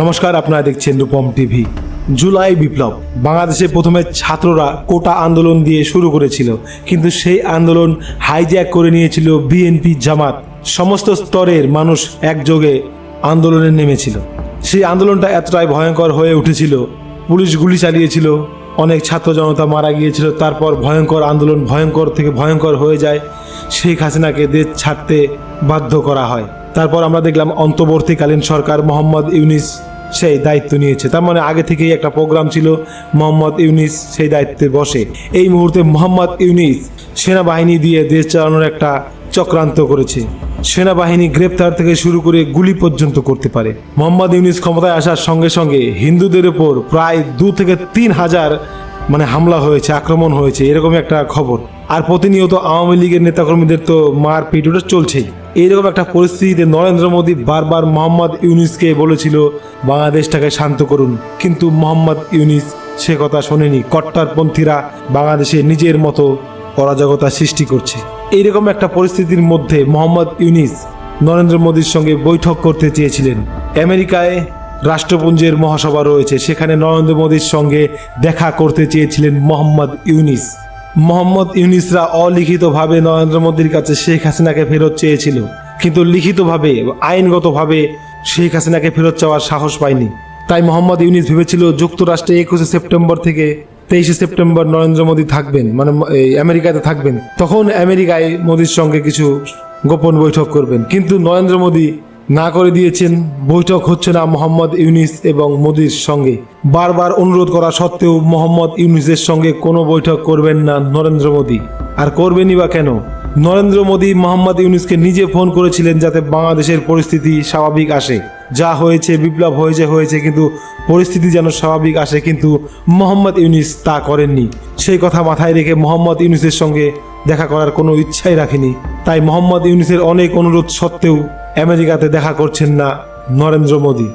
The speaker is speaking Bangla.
নমস্কার, আপনারা দেখছেন রূপম টিভি। জুলাই বিপ্লব। বাংলাদেশে প্রথমে ছাত্ররা কোটা আন্দোলন দিয়ে শুরু করেছিল, কিন্তু সেই আন্দোলন হাইজ্যাক করে নিয়েছিল বিএনপি জামাত। সমস্ত স্তরের মানুষ একযোগে আন্দোলনে নেমেছিল। সেই আন্দোলনটা এতটাই ভয়ঙ্কর হয়ে উঠেছিল, পুলিশ গুলি চালিয়েছিল, অনেক ছাত্র জনতা মারা গিয়েছিল, তারপর ভয়ঙ্কর আন্দোলন ভয়ঙ্কর থেকে ভয়ঙ্কর হয়ে যায়। শেখ হাসিনাকে দেশ ছাড়তে বাধ্য করা হয়। তারপর আমরা দেখলাম অন্তর্বর্তীকালীন সরকার মোহাম্মদ ইউনিস সেই দায়িত্ব নিয়েছে। তার মানে আগে থেকেই একটা প্রোগ্রাম ছিল, মোহাম্মদ ইউনিস সেই দায়িত্বে বসে। এই মুহূর্তে মোহাম্মদ ইউনিস সেনাবাহিনী দিয়ে দেশ চালানোর একটা চক্রান্ত করেছে। সেনাবাহিনী গ্রেপ্তার থেকে শুরু করে গুলি পর্যন্ত করতে পারে। মোহাম্মদ ইউনিস ক্ষমতায় আসার সঙ্গে সঙ্গে হিন্দুদের উপর প্রায় দু থেকে তিন হাজার মানে হামলা হয়েছে, আক্রমণ হয়েছে এরকম একটা খবর। আর প্রতিনিয়ত আওয়ামী লীগের নেতাকর্মীদের তো মারপিট, ওটা চলছেই। এইরকম একটা পরিস্থিতিতে নরেন্দ্র মোদী বারবার মোহাম্মদ ইউনিসকে বলেছিল, বাংলাদেশটাকে শান্ত করুন। কিন্তু মোহাম্মদ ইউনিস সে কথা শোনেনি। কট্টারপন্থীরা বাংলাদেশে নিজের মতো অরাজকতা সৃষ্টি করছে। এইরকম একটা পরিস্থিতির মধ্যে মোহাম্মদ ইউনিস নরেন্দ্র মোদীর সঙ্গে বৈঠক করতে চেয়েছিলেন। আমেরিকায় রাষ্ট্রপুঞ্জের মহাসভা রয়েছে। সেখানে নরেন্দ্র মোদীর সঙ্গে দেখা করতে চেয়েছিলেন মোহাম্মদ ইউনিস। মোহাম্মদ ইউনিসরা অলিখিতভাবে নরেন্দ্র মোদীর কাছে শেখ হাসিনাকে ফেরত চেয়েছিল। কিন্তু লিখিতভাবে, আইনগতভাবে শেখ হাসিনাকে ফেরত চাওয়ার সাহস পায়নি। তাই মোহাম্মদ ইউনিস ভেবেছিল যুক্তরাষ্ট্রে একুশে সেপ্টেম্বর থেকে তেইশে সেপ্টেম্বর নরেন্দ্র মোদী থাকবেন মানে আমেরিকাতে থাকবেন। তখন আমেরিকায় মোদীর সঙ্গে কিছু গোপন বৈঠক করবেন। কিন্তু নরেন্দ্র মোদী না করে দিয়েছেন, বৈঠক হচ্ছে না মোহাম্মদ ইউনিস এবং মোদীর সঙ্গে। বারবার অনুরোধ করা সত্ত্বেও মোহাম্মদ ইউনিসের সঙ্গে কোনো বৈঠক করবেন না নরেন্দ্র মোদী। আর করবেনই বা কেন? নরেন্দ্র মোদী মোহাম্মদ ইউনিসকে নিজে ফোন করেছিলেন যাতে বাংলাদেশের পরিস্থিতি স্বাভাবিক আসে। যা হয়েছে বিপ্লব হয়েছে হয়েছে কিন্তু পরিস্থিতি যেন স্বাভাবিক আসে কিন্তু মোহাম্মদ ইউনিস তা করেননি। সেই কথা মাথায় রেখে মোহাম্মদ ইউনিসের সঙ্গে দেখা করার কোনো ইচ্ছাই রাখেনি। তাই মোহাম্মদ ইউনিসের অনেক অনুরোধ সত্ত্বেও আমেরিকাতে দেখা করছেন না নরেন্দ্র মোদী।